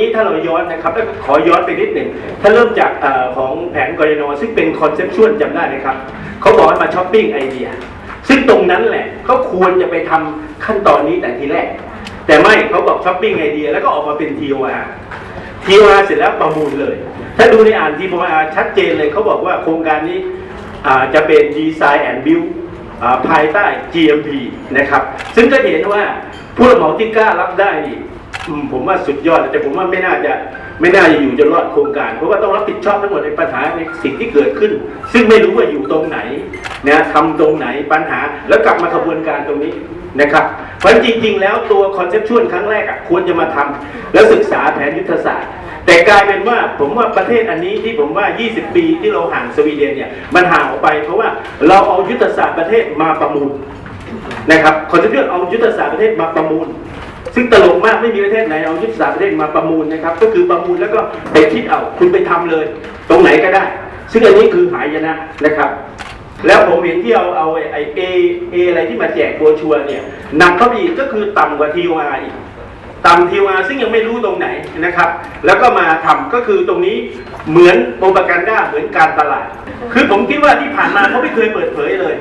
นี้ถ้าเราย้อนนะครับแล้วขอย้อนไปนิดหนึ่งถ้าเริ่มจากอของแผนกรนซึ่งเป็นคอนเซ็ปชวลจำได้ไหมครับเขาบอกให้มาช้อปปิ้งไอเดีย ซึ่งตรงนั้นแหละเขาควรจะไปทำขั้นตอนนี้แต่ทีแรก แต่ไม่เขาบอกช้อปปิ้งไอเดียแล้วก็ออกมาเป็น TOR TOR เสร็จแล้วประมูลเลย ถ้าดูในอ่าน TOR ชัดเจนเลยเขาบอกว่าโครงการนี้จะเป็น Design and Build ภายใต้ GMP นะครับ ซึ่งก็เห็นว่าผู้รับเหมาที่กล้ารับได้นี่ ผมว่าสุดยอดแต่ผมว่าไม่น่าจะไม่น่าจะอยู่จนรอดโครงการ เพราะว่าต้องรับผิดชอบทั้งหมดในปัญหาในสิ่งที่เกิดขึ้น ซึ่งไม่รู้ว่าอยู่ตรงไหนนะทำตรงไหนปัญหาแล้วกลับมาขบวนการตรงนี้นะครับเพราะจริง ๆ แล้วตัวคอนเซปชวลครั้งแรกอะควรจะมาทำแล้วศึกษาแผนยุทธศาสตร์ แต่กลายเป็นว่าผมว่าประเทศอันนี้ที่ผมว่า 20 ปีที่เราห่างสวีเดนเนี่ยมันห่างออกไป เพราะว่าเราเอายุทธศาสตร์ประเทศมาประมูลนะครับคอนเซปชวลเอายุทธศาสตร์ประเทศมาประมูล ซึ่งตลกมากไม่มีประเทศไหนเอายุทธศาสตร์ประเทศมาประมูลนะครับ ก็คือประมูลแล้วก็ไปคิดเอาคุณไปทำเลย ตรงไหนก็ได้ ซึ่งอันนี้คือหายนะนะครับ แล้วผมเห็นที่เอาเอาไอเอเออะไรที่มาแจกโบชัวเนี่ยหนักเข้าไปอีกก็คือต่ำกว่าทีวาอีกต่ำทีวาซึ่งยังไม่รู้ตรงไหนนะครับ แล้วก็มาทำก็คือตรงนี้เหมือนโปรปกันด้าเหมือนการตลาด คือผมคิดว่าที่ผ่านมาเขาไม่เคยเปิดเผยเลย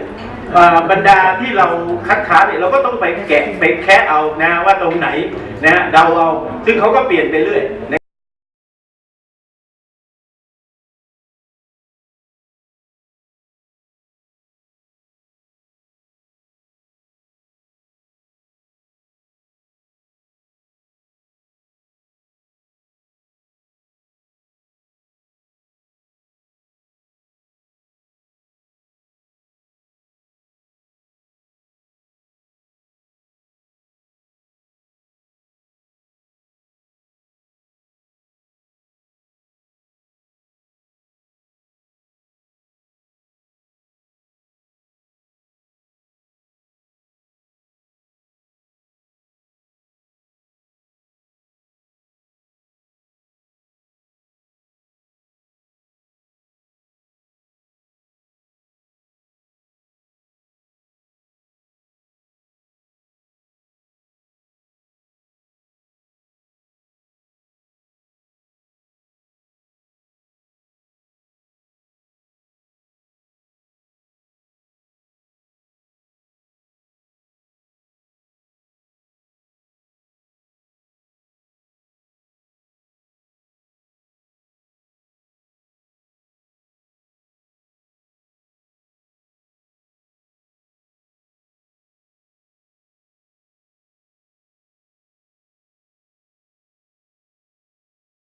บรรดาที่เราคัดค้านเนี่ยเราก็ต้องไปแกะไปแคะเอานะว่าตรงไหนนะเดาเอาซึ่งเขาก็เปลี่ยนไปเรื่อย